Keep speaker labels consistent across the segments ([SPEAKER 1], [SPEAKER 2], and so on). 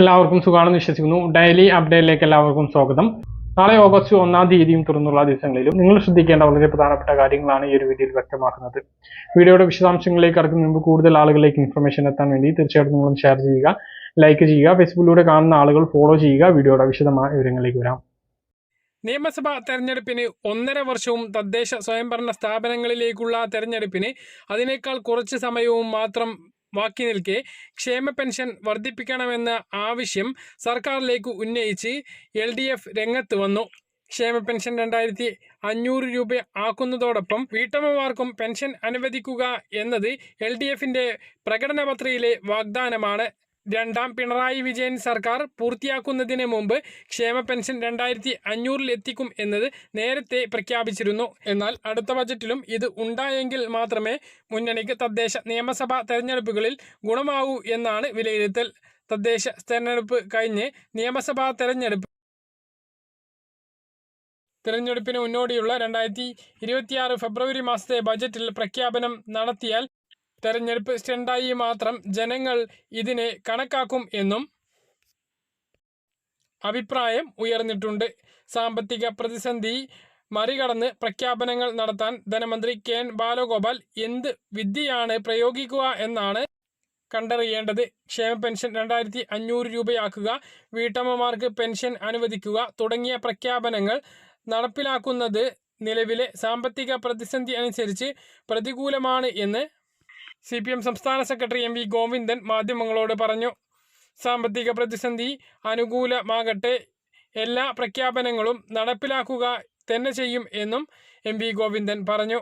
[SPEAKER 1] എല്ലാവർക്കും സുഖമാണെന്ന് വിശ്വസിക്കുന്നു ഡെയിലി അപ്ഡേറ്റിലേക്ക് എല്ലാവർക്കും സ്വാഗതം നാളെ ഓഗസ്റ്റ് ഒന്നാം തീയതിയും തുറന്നുള്ള ദിവസങ്ങളിലും നിങ്ങൾ ശ്രദ്ധിക്കേണ്ട വളരെ പ്രധാനപ്പെട്ട കാര്യങ്ങളാണ് ഈ ഒരു വീഡിയോയിൽ വ്യക്തമാക്കുന്നത് വീഡിയോയുടെ വിശദാംശങ്ങളിലേക്ക് കടക്കുന്ന മുമ്പ് കൂടുതൽ ആളുകളിലേക്ക് ഇൻഫർമേഷൻ എത്താൻ വേണ്ടി തീർച്ചയായിട്ടും നിങ്ങളും ഷെയർ ചെയ്യുക ലൈക്ക് ചെയ്യുക ഫേസ്ബുക്കിലൂടെ കാണുന്ന ആളുകൾ ഫോളോ ചെയ്യുക വീഡിയോയുടെ വിശദമായ വിവരങ്ങളിലേക്ക് വരാം
[SPEAKER 2] നിയമസഭാ തെരഞ്ഞെടുപ്പിന് ഒന്നര വർഷവും തദ്ദേശ സ്വയംഭരണ സ്ഥാപനങ്ങളിലേക്കുള്ള തെരഞ്ഞെടുപ്പിന് അതിനേക്കാൾ കുറച്ച് സമയവും മാത്രം ബാക്കി നിൽക്കെ ക്ഷേമ പെൻഷൻ വർദ്ധിപ്പിക്കണമെന്ന ആവശ്യം സർക്കാരിലേക്ക് ഉന്നയിച്ച് എൽ ഡി എഫ് രംഗത്ത് വന്നു ക്ഷേമ പെൻഷൻ രണ്ടായിരത്തി അഞ്ഞൂറ് രൂപ ആക്കുന്നതോടൊപ്പം വീട്ടമ്മമാർക്കും പെൻഷൻ അനുവദിക്കുക എന്നത് എൽ ഡി എഫിൻ്റെ പ്രകടനപത്രയിലെ വാഗ്ദാനമാണ് രണ്ടാം പിണറായി വിജയൻ സർക്കാർ പൂർത്തിയാക്കുന്നതിന് മുമ്പ് ക്ഷേമ പെൻഷൻ രണ്ടായിരത്തി അഞ്ഞൂറിൽ എത്തിക്കും എന്നത് നേരത്തെ പ്രഖ്യാപിച്ചിരുന്നു എന്നാൽ അടുത്ത ബജറ്റിലും ഇത് ഉണ്ടായെങ്കിൽ മാത്രമേ മുന്നണിക്ക് തദ്ദേശ നിയമസഭാ തെരഞ്ഞെടുപ്പുകളിൽ ഗുണമാവൂ എന്നാണ് വിലയിരുത്തൽ തദ്ദേശ തെരഞ്ഞെടുപ്പ് കഴിഞ്ഞ് നിയമസഭാ തെരഞ്ഞെടുപ്പ് തെരഞ്ഞെടുപ്പിന് മുന്നോടിയുള്ള രണ്ടായിരത്തി ഇരുപത്തിയാറ് ഫെബ്രുവരി മാസത്തെ ബജറ്റിൽ പ്രഖ്യാപനം നടത്തിയാൽ തെരഞ്ഞെടുപ്പ് സ്റ്റണ്ടായി മാത്രം ജനങ്ങൾ ഇതിനെ കണക്കാക്കും എന്നും അഭിപ്രായം ഉയർന്നിട്ടുണ്ട് സാമ്പത്തിക പ്രതിസന്ധി മറികടന്ന് പ്രഖ്യാപനങ്ങൾ നടത്താൻ ധനമന്ത്രി കെ എൻ ബാലഗോപാൽ എന്ത് വിദ്യയാണ് പ്രയോഗിക്കുക എന്നാണ് കണ്ടറിയേണ്ടത് ക്ഷേമ പെൻഷൻ രണ്ടായിരത്തി അഞ്ഞൂറ് രൂപയാക്കുക വീട്ടമ്മമാർക്ക് പെൻഷൻ അനുവദിക്കുക തുടങ്ങിയ പ്രഖ്യാപനങ്ങൾ നടപ്പിലാക്കുന്നത് നിലവിലെ സാമ്പത്തിക പ്രതിസന്ധി അനുസരിച്ച് പ്രതികൂലമാണ് എന്ന് സി പി എം സംസ്ഥാന സെക്രട്ടറി എം വി ഗോവിന്ദൻ മാധ്യമങ്ങളോട് പറഞ്ഞു സാമ്പത്തിക പ്രതിസന്ധി അനുകൂലമാകട്ടെ എല്ലാ പ്രഖ്യാപനങ്ങളും നടപ്പിലാക്കുക തന്നെ ചെയ്യും എന്നും എം വി ഗോവിന്ദൻ പറഞ്ഞു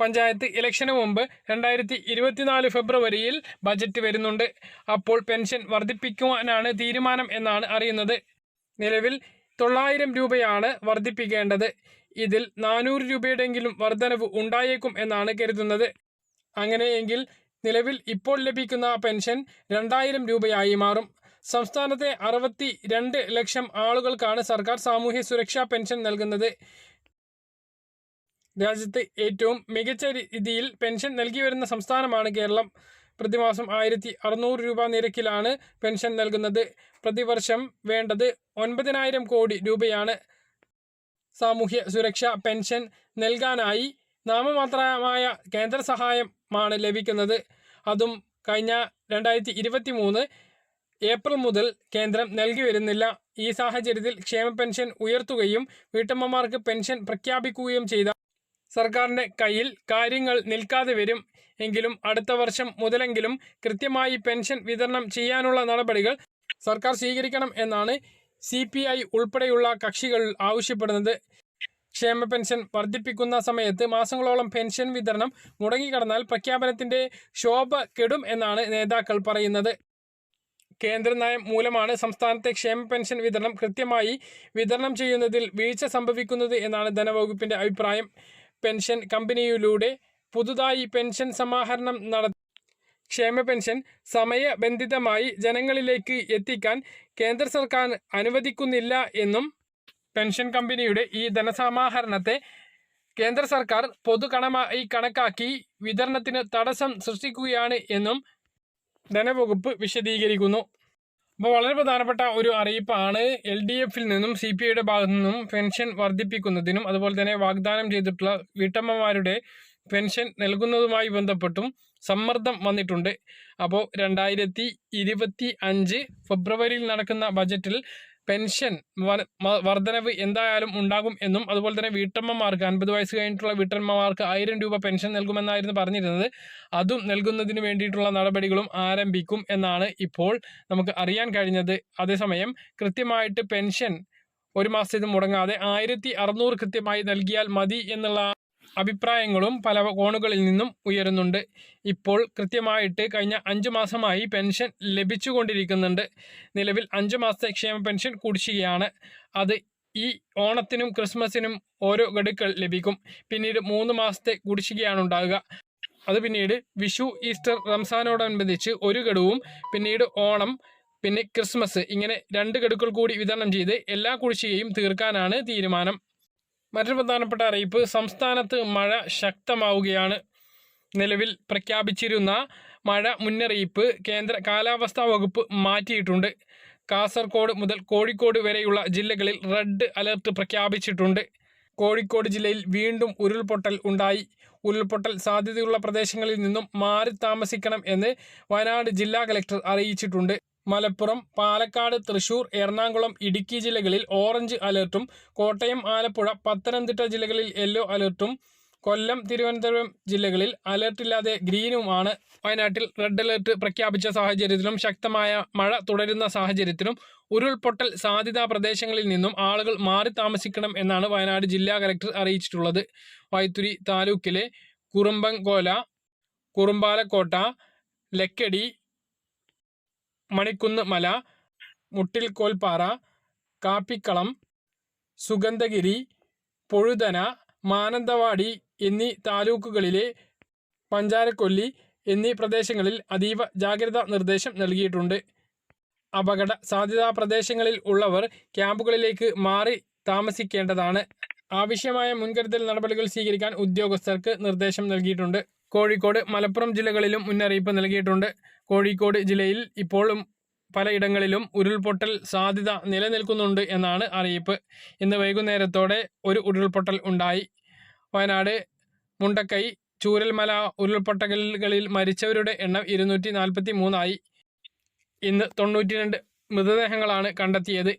[SPEAKER 2] പഞ്ചായത്ത് ഇലക്ഷന് മുമ്പ് രണ്ടായിരത്തി ഇരുപത്തിനാല് ഫെബ്രുവരിയിൽ ബജറ്റ് വരുന്നുണ്ട് അപ്പോൾ പെൻഷൻ വർദ്ധിപ്പിക്കുവാനാണ് തീരുമാനം എന്നാണ് അറിയുന്നത് നിലവിൽ തൊള്ളായിരം രൂപയാണ് വർദ്ധിപ്പിക്കേണ്ടത് ഇതിൽ നാനൂറ് രൂപയുടെങ്കിലും വർധനവ് ഉണ്ടായേക്കും എന്നാണ് കരുതുന്നത് അങ്ങനെയെങ്കിൽ നിലവിൽ ഇപ്പോൾ ലഭിക്കുന്ന പെൻഷൻ രണ്ടായിരം രൂപയായി മാറും സംസ്ഥാനത്തെ അറുപത്തി രണ്ട് ലക്ഷം ആളുകൾക്കാണ് സർക്കാർ സാമൂഹ്യ സുരക്ഷാ പെൻഷൻ നൽകുന്നത് രാജ്യത്ത് ഏറ്റവും മികച്ച രീതിയിൽ പെൻഷൻ നൽകി വരുന്ന സംസ്ഥാനമാണ് കേരളം പ്രതിമാസം ആയിരത്തി അറുന്നൂറ് രൂപ നിരക്കിലാണ് പെൻഷൻ നൽകുന്നത് പ്രതിവർഷം വേണ്ടത് ഒൻപതിനായിരം കോടി രൂപയാണ് സാമൂഹ്യ സുരക്ഷാ പെൻഷൻ നൽകാനായി നാമമാത്രമായ കേന്ദ്ര സഹായമാണ് ലഭിക്കുന്നത് അതും കഴിഞ്ഞ രണ്ടായിരത്തി ഇരുപത്തി മൂന്ന് ഏപ്രിൽ മുതൽ കേന്ദ്രം നൽകി വരുന്നില്ല ഈ സാഹചര്യത്തിൽ ക്ഷേമ പെൻഷൻ ഉയർത്തുകയും വീട്ടമ്മമാർക്ക് പെൻഷൻ പ്രഖ്യാപിക്കുകയും ചെയ്ത സർക്കാരിൻ്റെ കയ്യിൽ കാര്യങ്ങൾ നിൽക്കാതെ വരും എങ്കിലും അടുത്ത വർഷം മുതലെങ്കിലും കൃത്യമായി പെൻഷൻ വിതരണം ചെയ്യാനുള്ള നടപടികൾ സർക്കാർ സ്വീകരിക്കണം എന്നാണ് സി പി ഐ ഉൾപ്പെടെയുള്ള കക്ഷികൾ ആവശ്യപ്പെടുന്നത് ക്ഷേമ പെൻഷൻ വർദ്ധിപ്പിക്കുന്ന സമയത്ത് മാസങ്ങളോളം പെൻഷൻ വിതരണം മുടങ്ങിക്കടന്നാൽ പ്രഖ്യാപനത്തിന്റെ ശോഭ കെടും എന്നാണ് നേതാക്കൾ പറയുന്നത് കേന്ദ്ര നയം മൂലമാണ് സംസ്ഥാനത്തെ ക്ഷേമ പെൻഷൻ വിതരണം കൃത്യമായി വിതരണം ചെയ്യുന്നതിൽ വീഴ്ച സംഭവിക്കുന്നത് എന്നാണ് ധനവകുപ്പിന്റെ അഭിപ്രായം പെൻഷൻ കമ്പനിയിലൂടെ പുതുതായി പെൻഷൻ സമാഹരണം നട ക്ഷേമ പെൻഷൻ സമയബന്ധിതമായി ജനങ്ങളിലേക്ക് എത്തിക്കാൻ കേന്ദ്ര സർക്കാർ അനുവദിക്കുന്നില്ല എന്നും പെൻഷൻ കമ്പനിയുടെ ഈ ധനസമാഹരണത്തെ കേന്ദ്ര സർക്കാർ പൊതുകണമായി കണക്കാക്കി വിതരണത്തിന് തടസ്സം സൃഷ്ടിക്കുകയാണ് എന്നും ധനവകുപ്പ് വിശദീകരിക്കുന്നു അപ്പോൾ വളരെ പ്രധാനപ്പെട്ട ഒരു അറിയിപ്പാണ് എൽ ഡി എഫിൽ നിന്നും സി പി ഐയുടെ ഭാഗത്തു നിന്നും പെൻഷൻ വർദ്ധിപ്പിക്കുന്നതിനും അതുപോലെ തന്നെ വാഗ്ദാനം ചെയ്തിട്ടുള്ള വീട്ടമ്മമാരുടെ പെൻഷൻ നൽകുന്നതുമായി ബന്ധപ്പെട്ടും സമ്മർദ്ദം വന്നിട്ടുണ്ട് അപ്പോൾ രണ്ടായിരത്തി ഇരുപത്തി അഞ്ച് ഫെബ്രുവരിയിൽ നടക്കുന്ന ബജറ്റിൽ പെൻഷൻ വർധനവ് എന്തായാലും ഉണ്ടാകും എന്നും അതുപോലെ തന്നെ വീട്ടമ്മമാർക്ക് അൻപത് വയസ്സ് കഴിഞ്ഞിട്ടുള്ള വീട്ടമ്മമാർക്ക് ആയിരം രൂപ പെൻഷൻ നൽകുമെന്നായിരുന്നു പറഞ്ഞിരുന്നത് അതും നൽകുന്നതിന് വേണ്ടിയിട്ടുള്ള നടപടികളും ആരംഭിക്കും എന്നാണ് ഇപ്പോൾ നമുക്ക് അറിയാൻ കഴിഞ്ഞത് അതേസമയം കൃത്യമായിട്ട് പെൻഷൻ ഒരു മാസത്തേത് മുടങ്ങാതെ ആയിരത്തി അറുന്നൂറ് കൃത്യമായി നൽകിയാൽ മതി എന്നുള്ള അഭിപ്രായങ്ങളും പല കോണുകളിൽ നിന്നും ഉയരുന്നുണ്ട് ഇപ്പോൾ കൃത്യമായിട്ട് കഴിഞ്ഞ അഞ്ച് മാസമായി പെൻഷൻ ലഭിച്ചുകൊണ്ടിരിക്കുന്നുണ്ട് നിലവിൽ അഞ്ച് മാസത്തെ ക്ഷേമ പെൻഷൻ കുടിശ്ശികയാണ് അത് ഈ ഓണത്തിനും ക്രിസ്മസിനും ഓരോ ഗഡുക്കൾ ലഭിക്കും പിന്നീട് മൂന്ന് മാസത്തെ കുടിശ്ശികയാണ് ഉണ്ടാകുക അത് പിന്നീട് വിഷു ഈസ്റ്റർ റംസാനോടനുബന്ധിച്ച് ഒരു ഗഡുവും പിന്നീട് ഓണം പിന്നെ ക്രിസ്മസ് ഇങ്ങനെ രണ്ട് ഗഡുക്കൾ കൂടി വിതരണം ചെയ്ത് എല്ലാ കുടിശ്ശികയും തീർക്കാനാണ് തീരുമാനം മറ്റൊരു പ്രധാനപ്പെട്ട അറിയിപ്പ് സംസ്ഥാനത്ത് മഴ ശക്തമാവുകയാണ് നിലവിൽ പ്രഖ്യാപിച്ചിരുന്ന മഴ മുന്നറിയിപ്പ് കേന്ദ്ര കാലാവസ്ഥാ വകുപ്പ് മാറ്റിയിട്ടുണ്ട് കാസർഗോഡ് മുതൽ കോഴിക്കോട് വരെയുള്ള ജില്ലകളിൽ റെഡ് അലർട്ട് പ്രഖ്യാപിച്ചിട്ടുണ്ട് കോഴിക്കോട് ജില്ലയിൽ വീണ്ടും ഉരുൾപൊട്ടൽ ഉണ്ടായി ഉരുൾപൊട്ടൽ സാധ്യതയുള്ള പ്രദേശങ്ങളിൽ നിന്നും മാറി താമസിക്കണം എന്ന് വയനാട് ജില്ലാ കലക്ടർ അറിയിച്ചിട്ടുണ്ട് മലപ്പുറം പാലക്കാട് തൃശൂർ എറണാകുളം ഇടുക്കി ജില്ലകളിൽ ഓറഞ്ച് അലർട്ടും കോട്ടയം ആലപ്പുഴ പത്തനംതിട്ട ജില്ലകളിൽ യെല്ലോ അലർട്ടും കൊല്ലം തിരുവനന്തപുരം ജില്ലകളിൽ അലർട്ടില്ലാതെ ഗ്രീനുമാണ് വയനാട്ടിൽ റെഡ് അലർട്ട് പ്രഖ്യാപിച്ച സാഹചര്യത്തിലും ശക്തമായ മഴ തുടരുന്ന സാഹചര്യത്തിലും ഉരുൾപൊട്ടൽ സാധ്യതാ പ്രദേശങ്ങളിൽ നിന്നും ആളുകൾ മാറി താമസിക്കണം എന്നാണ് വയനാട് ജില്ലാ കലക്ടർ അറിയിച്ചിട്ടുള്ളത് വൈത്തുരി താലൂക്കിലെ കുറുമ്പൻകോല കുറുമ്പാലക്കോട്ട ലക്കടി മണിക്കുന്ന് മല മുട്ടിൽക്കോൽപ്പാറ കാപ്പിക്കളം സുഗന്ധഗിരി പൊഴുതന മാനന്തവാടി എന്നീ താലൂക്കുകളിലെ പഞ്ചാരക്കൊല്ലി എന്നീ പ്രദേശങ്ങളിൽ അതീവ ജാഗ്രതാ നിർദ്ദേശം നൽകിയിട്ടുണ്ട് അപകട സാധ്യതാ പ്രദേശങ്ങളിൽ ഉള്ളവർ ക്യാമ്പുകളിലേക്ക് മാറി താമസിക്കേണ്ടതാണ് ആവശ്യമായ മുൻകരുതൽ നടപടികൾ സ്വീകരിക്കാൻ ഉദ്യോഗസ്ഥർക്ക് നിർദ്ദേശം നൽകിയിട്ടുണ്ട് കോഴിക്കോട് മലപ്പുറം ജില്ലകളിലും മുന്നറിയിപ്പ് നൽകിയിട്ടുണ്ട് കോഴിക്കോട് ജില്ലയിൽ ഇപ്പോഴും പലയിടങ്ങളിലും ഉരുൾപൊട്ടൽ സാധ്യത നിലനിൽക്കുന്നുണ്ട് എന്നാണ് അറിയിപ്പ് ഇന്ന് വൈകുന്നേരത്തോടെ ഒരു ഉരുൾപൊട്ടൽ ഉണ്ടായി വയനാട് മുണ്ടക്കൈ ചൂരൽമല ഉരുൾപൊട്ടലുകളിൽ മരിച്ചവരുടെ എണ്ണം ഇരുന്നൂറ്റി നാൽപ്പത്തി മൂന്നായി ഇന്ന് തൊണ്ണൂറ്റി രണ്ട് മൃതദേഹങ്ങളാണ് കണ്ടെത്തിയത്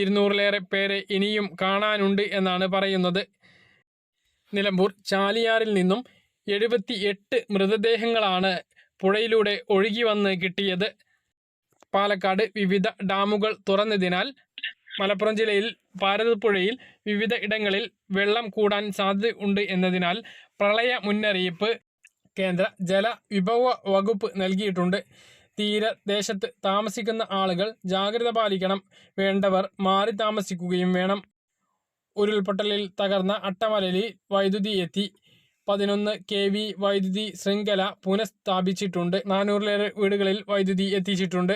[SPEAKER 2] ഇരുന്നൂറിലേറെ പേരെ ഇനിയും കാണാനുണ്ട് എന്നാണ് പറയുന്നത് നിലമ്പൂർ ചാലിയാറിൽ നിന്നും എഴുപത്തി എട്ട് മൃതദേഹങ്ങളാണ് പുഴയിലൂടെ ഒഴുകി വന്ന് കിട്ടിയത് പാലക്കാട് വിവിധ ഡാമുകൾ തുറന്നതിനാൽ മലപ്പുറം ജില്ലയിൽ പാരതപ്പുഴയിൽ വിവിധ ഇടങ്ങളിൽ വെള്ളം കൂടാൻ സാധ്യത ഉണ്ട് എന്നതിനാൽ പ്രളയ മുന്നറിയിപ്പ് കേന്ദ്ര ജല വിഭവ വകുപ്പ് നൽകിയിട്ടുണ്ട് തീരദേശത്ത് താമസിക്കുന്ന ആളുകൾ ജാഗ്രത പാലിക്കണം വേണ്ടവർ മാറി താമസിക്കുകയും വേണം ഉരുൾപൊട്ടലിൽ തകർന്ന അട്ടമലയിൽ വൈദ്യുതി എത്തി പതിനൊന്ന് കെ വി വൈദ്യുതി ശൃംഖല പുനഃസ്ഥാപിച്ചിട്ടുണ്ട് നാനൂറിലേറെ വീടുകളിൽ വൈദ്യുതി എത്തിച്ചിട്ടുണ്ട്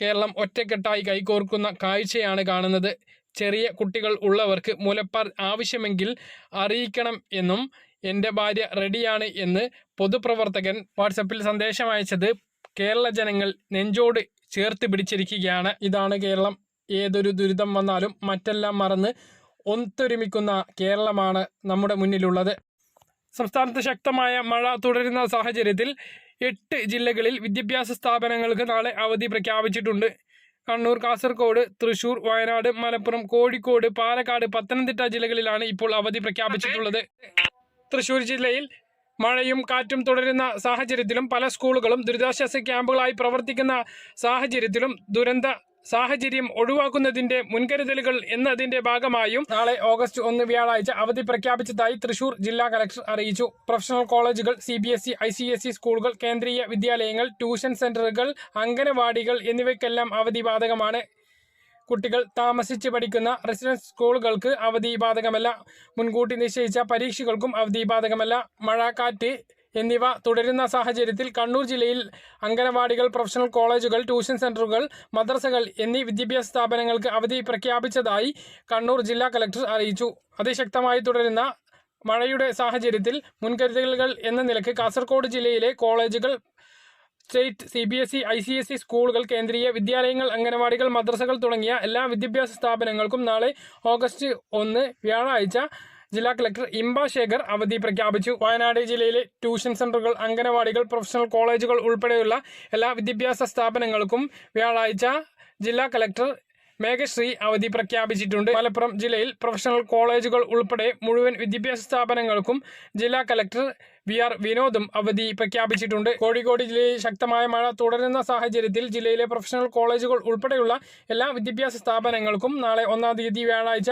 [SPEAKER 2] കേരളം ഒറ്റക്കെട്ടായി കൈകോർക്കുന്ന കാഴ്ചയാണ് കാണുന്നത് ചെറിയ കുട്ടികൾ ഉള്ളവർക്ക് മുലപ്പാൽ ആവശ്യമെങ്കിൽ അറിയിക്കണം എന്നും എൻ്റെ ഭാര്യ റെഡിയാണ് എന്ന് പൊതുപ്രവർത്തകൻ വാട്സപ്പിൽ സന്ദേശം അയച്ചത് കേരള ജനങ്ങൾ നെഞ്ചോട് ചേർത്ത് പിടിച്ചിരിക്കുകയാണ് ഇതാണ് കേരളം ഏതൊരു ദുരിതം വന്നാലും മറ്റെല്ലാം മറന്ന് ഒത്തൊരുമിക്കുന്ന കേരളമാണ് നമ്മുടെ മുന്നിലുള്ളത് സംസ്ഥാനത്ത് ശക്തമായ മഴ തുടരുന്ന സാഹചര്യത്തിൽ എട്ട് ജില്ലകളിൽ വിദ്യാഭ്യാസ സ്ഥാപനങ്ങൾക്ക് നാളെ അവധി പ്രഖ്യാപിച്ചിട്ടുണ്ട് കണ്ണൂർ കാസർഗോഡ് തൃശൂർ വയനാട് മലപ്പുറം കോഴിക്കോട് പാലക്കാട് പത്തനംതിട്ട ജില്ലകളിലാണ് ഇപ്പോൾ അവധി പ്രഖ്യാപിച്ചിട്ടുള്ളത് തൃശൂർ ജില്ലയിൽ മഴയും കാറ്റും തുടരുന്ന സാഹചര്യത്തിലും പല സ്കൂളുകളും ദുരിതാശ്വാസ ക്യാമ്പുകളായി പ്രവർത്തിക്കുന്ന സാഹചര്യത്തിലും ദുരന്ത സാഹചര്യം ഒഴിവാക്കുന്നതിന്റെ മുൻകരുതലുകൾ എന്നതിന്റെ ഭാഗമായും നാളെ ഓഗസ്റ്റ് ഒന്ന് വ്യാഴാഴ്ച അവധി പ്രഖ്യാപിച്ചതായി തൃശൂർ ജില്ലാ കലക്ടർ അറിയിച്ചു പ്രൊഫഷണൽ കോളേജുകൾ C B S E I C S E സ്കൂളുകൾ കേന്ദ്രീയ വിദ്യാലയങ്ങൾ ട്യൂഷൻ സെന്ററുകൾ അംഗനവാടികൾ എന്നിവയ്ക്കെല്ലാം അവധി ബാധകമാണ് കുട്ടികൾ താമസിച്ച് പഠിക്കുന്ന റെസിഡൻസ് സ്കൂളുകൾക്ക് അവധി ബാധകമല്ല മുൻകൂട്ടി നിശ്ചയിച്ച പരീക്ഷകൾക്കും അവധി ബാധകമല്ല മഴ കാറ്റ് എന്നിവ തുടരുന്ന സാഹചര്യത്തിൽ കണ്ണൂർ ജില്ലയിൽ അംഗനവാടികൾ പ്രൊഫഷണൽ കോളേജുകൾ ട്യൂഷൻ സെന്ററുകൾ മദ്രസകൾ എന്നീ വിദ്യാഭ്യാസ സ്ഥാപനങ്ങൾക്ക് അവധി പ്രഖ്യാപിച്ചതായി കണ്ണൂർ ജില്ലാ കലക്ടർ അറിയിച്ചു അതിശക്തമായി തുടരുന്ന മഴയുടെ സാഹചര്യത്തിൽ മുൻകരുതലുകൾ എന്ന നിലക്ക് കാസർഗോഡ് ജില്ലയിലെ കോളേജുകൾ state C B S E I C S E സ്കൂളുകൾ കേന്ദ്രീയ വിദ്യാലയങ്ങൾ അംഗനവാടികൾ മദ്രസകൾ തുടങ്ങിയ എല്ലാ വിദ്യാഭ്യാസ സ്ഥാപനങ്ങൾക്കും നാളെ ഓഗസ്റ്റ് ഒന്ന് വ്യാഴാഴ്ച ജില്ലാ കളക്ടർ ഇംബ ശേഖർ അവധി പ്രഖ്യാപിച്ചു വയനാട് ജില്ലയിലെ ട്യൂഷൻ സെന്ററുകൾ അംഗനവാടികൾ പ്രൊഫഷണൽ കോളേജുകൾ ഉൾപ്പെടെയുള്ള എല്ലാ വിദ്യാഭ്യാസ സ്ഥാപനങ്ങൾക്കും വ്യാഴാഴ്ച ജില്ലാ കളക്ടർ മേഘശ്രീ അവധി പ്രഖ്യാപിച്ചിട്ടുണ്ട് മലപ്പുറം ജില്ലയിൽ പ്രൊഫഷണൽ കോളേജുകൾ ഉൾപ്പെടെ മുഴുവൻ വിദ്യാഭ്യാസ സ്ഥാപനങ്ങൾക്കും ജില്ലാ കലക്ടർ വി ആർ വിനോദും അവധി പ്രഖ്യാപിച്ചിട്ടുണ്ട് കോഴിക്കോട് ജില്ലയിൽ ശക്തമായ മഴ തുടരുന്ന സാഹചര്യത്തിൽ ജില്ലയിലെ പ്രൊഫഷണൽ കോളേജുകൾ ഉൾപ്പെടെയുള്ള എല്ലാ വിദ്യാഭ്യാസ സ്ഥാപനങ്ങൾക്കും നാളെ ഒന്നാം തീയതി വ്യാഴാഴ്ച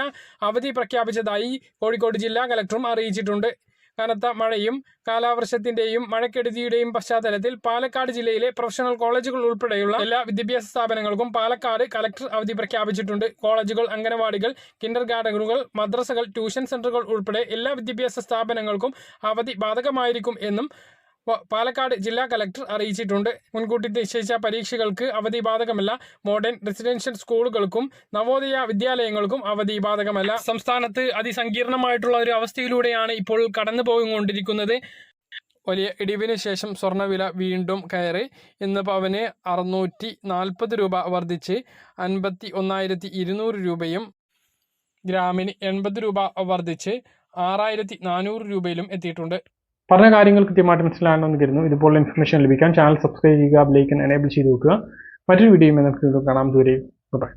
[SPEAKER 2] അവധി പ്രഖ്യാപിച്ചതായി കോഴിക്കോട് ജില്ലാ കലക്ടറും അറിയിച്ചിട്ടുണ്ട് കനത്ത മഴയും കാലാവർഷത്തിന്റെയും മഴക്കെടുതിയുടെയും പശ്ചാത്തലത്തിൽ പാലക്കാട് ജില്ലയിലെ പ്രൊഫഷണൽ കോളേജുകൾ ഉൾപ്പെടെയുള്ള എല്ലാ വിദ്യാഭ്യാസ സ്ഥാപനങ്ങൾക്കും പാലക്കാട് കലക്ടർ അവധി പ്രഖ്യാപിച്ചിട്ടുണ്ട് കോളേജുകൾ അംഗനവാടികൾ കിൻഡർ ഗാർഡനുകൾ മദ്രസകൾ ട്യൂഷൻ സെന്ററുകൾ ഉൾപ്പെടെ എല്ലാ വിദ്യാഭ്യാസ സ്ഥാപനങ്ങൾക്കും അവധി ബാധകമായിരിക്കും എന്നും പാലക്കാട് ജില്ലാ കലക്ടർ അറിയിച്ചിട്ടുണ്ട് മുൻകൂട്ടി നിശ്ചയിച്ച പരീക്ഷകൾക്ക് അവധി ബാധകമല്ല മോഡേൺ റെസിഡൻഷ്യൽ സ്കൂളുകൾക്കും നവോദയ വിദ്യാലയങ്ങൾക്കും അവധി ബാധകമല്ല സംസ്ഥാനത്ത് അതിസങ്കീർണമായിട്ടുള്ള ഒരു അവസ്ഥയിലൂടെയാണ് ഇപ്പോൾ കടന്നു പോയിക്കൊണ്ടിരിക്കുന്നത് വലിയ ഇടിവിന് ശേഷം സ്വർണ്ണവില വീണ്ടും കയറി ഇന്ന് പവന് അറുന്നൂറ്റി നാൽപ്പത് രൂപ വർദ്ധിച്ച് അൻപത്തി ഒന്നായിരത്തി ഇരുന്നൂറ് രൂപയും ഗ്രാമിന് എൺപത് രൂപ വർദ്ധിച്ച് ആറായിരത്തി നാനൂറ് രൂപയിലും എത്തിയിട്ടുണ്ട് പറഞ്ഞ കാര്യങ്ങൾ കൃത്യമായിട്ട് മനസ്സിലാണെന്ന് കരുതുന്നു ഇതുപോലുള്ള ഇൻഫർമേഷൻ ലഭിക്കാൻ ചാനൽ സബ്സ്ക്രൈബ് ചെയ്യുക ബ്ലേക്കൻ എനേബിൾ ചെയ്ത് വെക്കുക മറ്റൊരു വീഡിയോയുമായി നമുക്ക് കാണാം ദൂരെ ബൈ